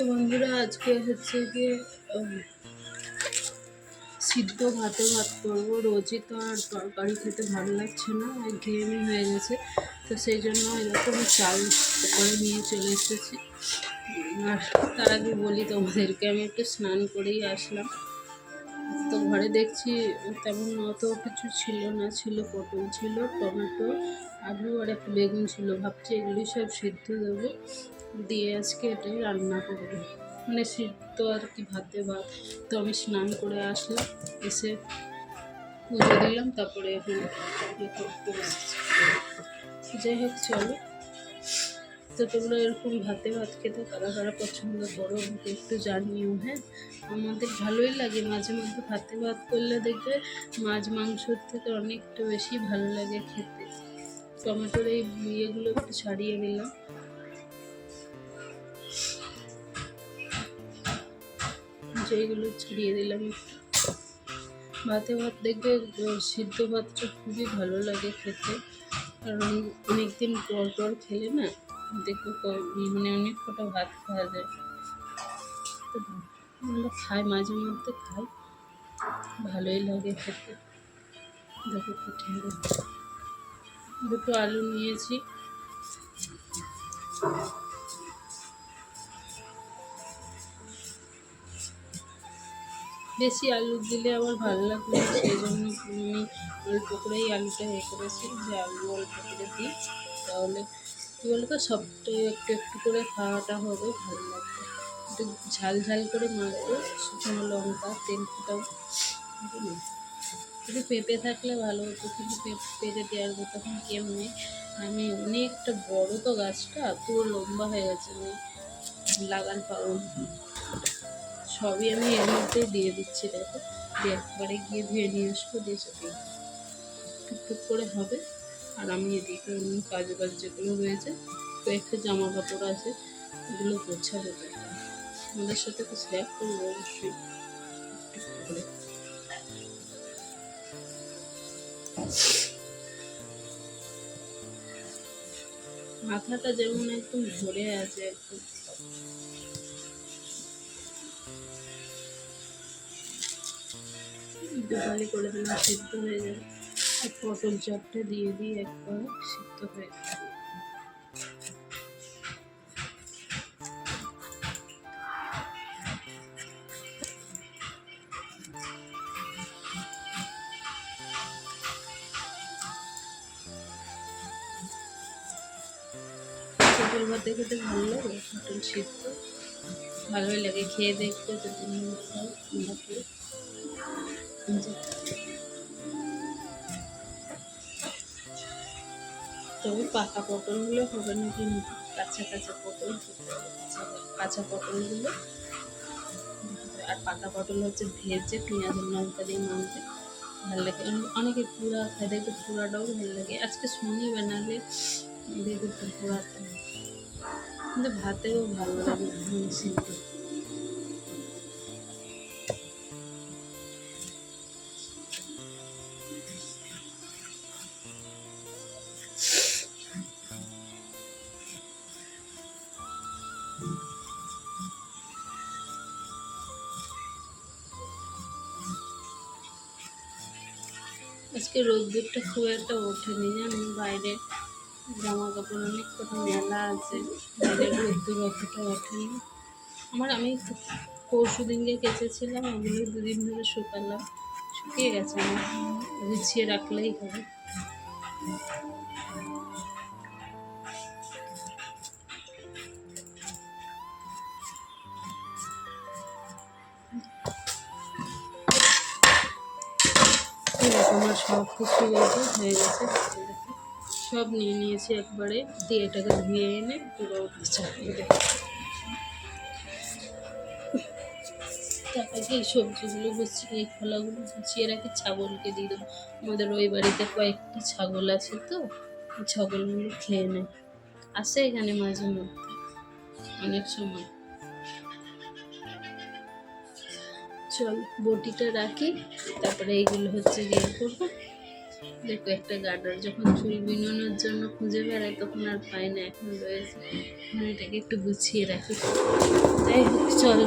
তো বন্ধুরা, আজকে হচ্ছে গিয়ে সিদ্ধ ভাতে ভাত করব। রোজই তো আর তরকারি খেতে ভালো লাগছে না, আর ঘেয়েমি হয়ে গেছে। তো সেই জন্য এরকম চাল করে নিয়ে চলে এসেছি। আর তার আগে বলি তোমাদেরকে, আমি একটু স্নান করেই আসলাম। তো ঘরে দেখছি তেমন অত কিছু ছিল না, ছিল পটল, ছিল টমেটো আলু আর একটা বেগুন ছিল, ভাবছি এগুলি সব সিদ্ধ দেবো। দিয়ে আজকে এটাই রান্না করব। মানে সিদ্ধ আর কি ভাতে ভাত। তো আমি স্নান করে আসলাম, এসে পুজো দিলাম, তারপরে এখন ইয়ে যাই হোক, চলো। তো তোমরা এরকম ভাতে ভাত খেতে কারা কারা পছন্দ করো আমাকে একটু জানিও হ্যাঁ? আমাদের ভালোই লাগে মাঝে মধ্যে ভাতে ভাত করলে দেখবে মাছ মাংসর থেকে অনেকটা বেশি ভালো লাগে খেতে। টমেটোর এই ইয়েগুলো একটু ছাড়িয়ে নিলাম। যেগুলো ছড়িয়ে দিলাম ভাতে ভাত দেখবে সিদ্ধ ভাতটা খুবই ভালো লাগে খেতে। কারণ অনেকদিন পর পর খেলে না দেখবে মানে অনেক কটা ভাত খাওয়া যায়। আমরা খাই, মাঝে মধ্যে খাই। ভালোই লাগে খেতে। দেখো পিঠে দুটো আলু নিয়েছি। বেশি আলু দিলে আবার ভালো লাগবে, সেই জন্য আমি অল্প করেই আলুটা এ করেছি, যে আলু অল্প করে দিই, তাহলে কী বলতো, সবটাই একটু একটু করে খাওয়াটা হবে, ভালো লাগবে। একটু ঝাল ঝাল করে মাখবো, শুকনো লঙ্কা, তেল ফোটাও একটু পেঁপে থাকলে ভালো হতো, কিন্তু পেঁপে দেওয়ার মতো তখন কেউ নেই। আমি অনেকটা বড় তো গাছটা, পুরো লম্বা হয়ে গেছে আমি লাগান পাবো সবই আমি এর মধ্যেই দিয়ে দিচ্ছি, দেখো। দিয়ে একবারে গিয়ে ধুয়ে নিয়ে আসব, দিয়ে সেটি টুকটুক করে হবে, আর আমি এদিকে অন্য কাজ বাজ যেগুলো রয়েছে, কয়েকটা জামা কাপড় আছে ওগুলো গোছাবো আমাদের সাথে তো শেয়ার করব অবশ্যই। একটু করে। মাথাটা যেমন একদম ধরে আছে, একদম দুপালি করে দিলাম, সিদ্ধ হয়ে যায় পটল চপটা দিয়ে দিই একবার, সিদ্ধ হয়ে যাবে পটল ভাতে খেতে ভালো লাগে, পটল সিদ্ধ। ভালোই লাগে, খেয়ে দেখতে তবে পাকা পটলগুলো হবে না কিন্তু কাঁচা কাঁচা পটল, কাঁচা পটলগুলো। আর পাকা পটল হচ্ছে ভেজে পেঁয়াজ লঙ্কা দিয়ে মাখবে ভালো লাগে। অনেকে পুরা খায় দেখবে পুরাটাও ভালো লাগে। আজকে শুনি বানালে দেখবে পুরাটা কিন্তু ভাতেও ভালো লাগে ধান সিদ্ধ আজকে রোদ্দুরটা খুব একটা ওঠেনি জানো বাইরে জামা কাপড় অনেক কটা মেলা আছে। অতটা ওঠেনি আমার আমি পরশু দিনকে কেচেছিলাম, ওগুলো দুদিন ধরে শুকালাম, শুকিয়ে গেছে আমার। গুছিয়ে রাখলেই হবে। আমার সব কিছু হয়ে গেছে। সব নিয়ে নিয়েছি একবারে, দিয়ে এটাকে ধুয়ে এনে পুরো চাপিয়ে তারপরে এই সবজিগুলো গুছিয়ে, এই খোলাগুলো গুছিয়ে রাখি ছাগলকে দিয়ে দেবো। আমাদের ওই বাড়িতে কয়েকটি ছাগল আছে তো ছাগলগুলো খেয়ে নেয় আসে এখানে মাঝে মধ্যে, অনেক সময়। চল, বটিটা রাখি, তারপরে এইগুলো হচ্ছে ইয়ে করব। দেখো, একটা গার্ডার যখন চুল বিনোনোর জন্য খুঁজে বেড়ায়, তখন আর পায় না, এখন রয়েছে। এটাকে একটু গুছিয়ে রাখি। তাই চল।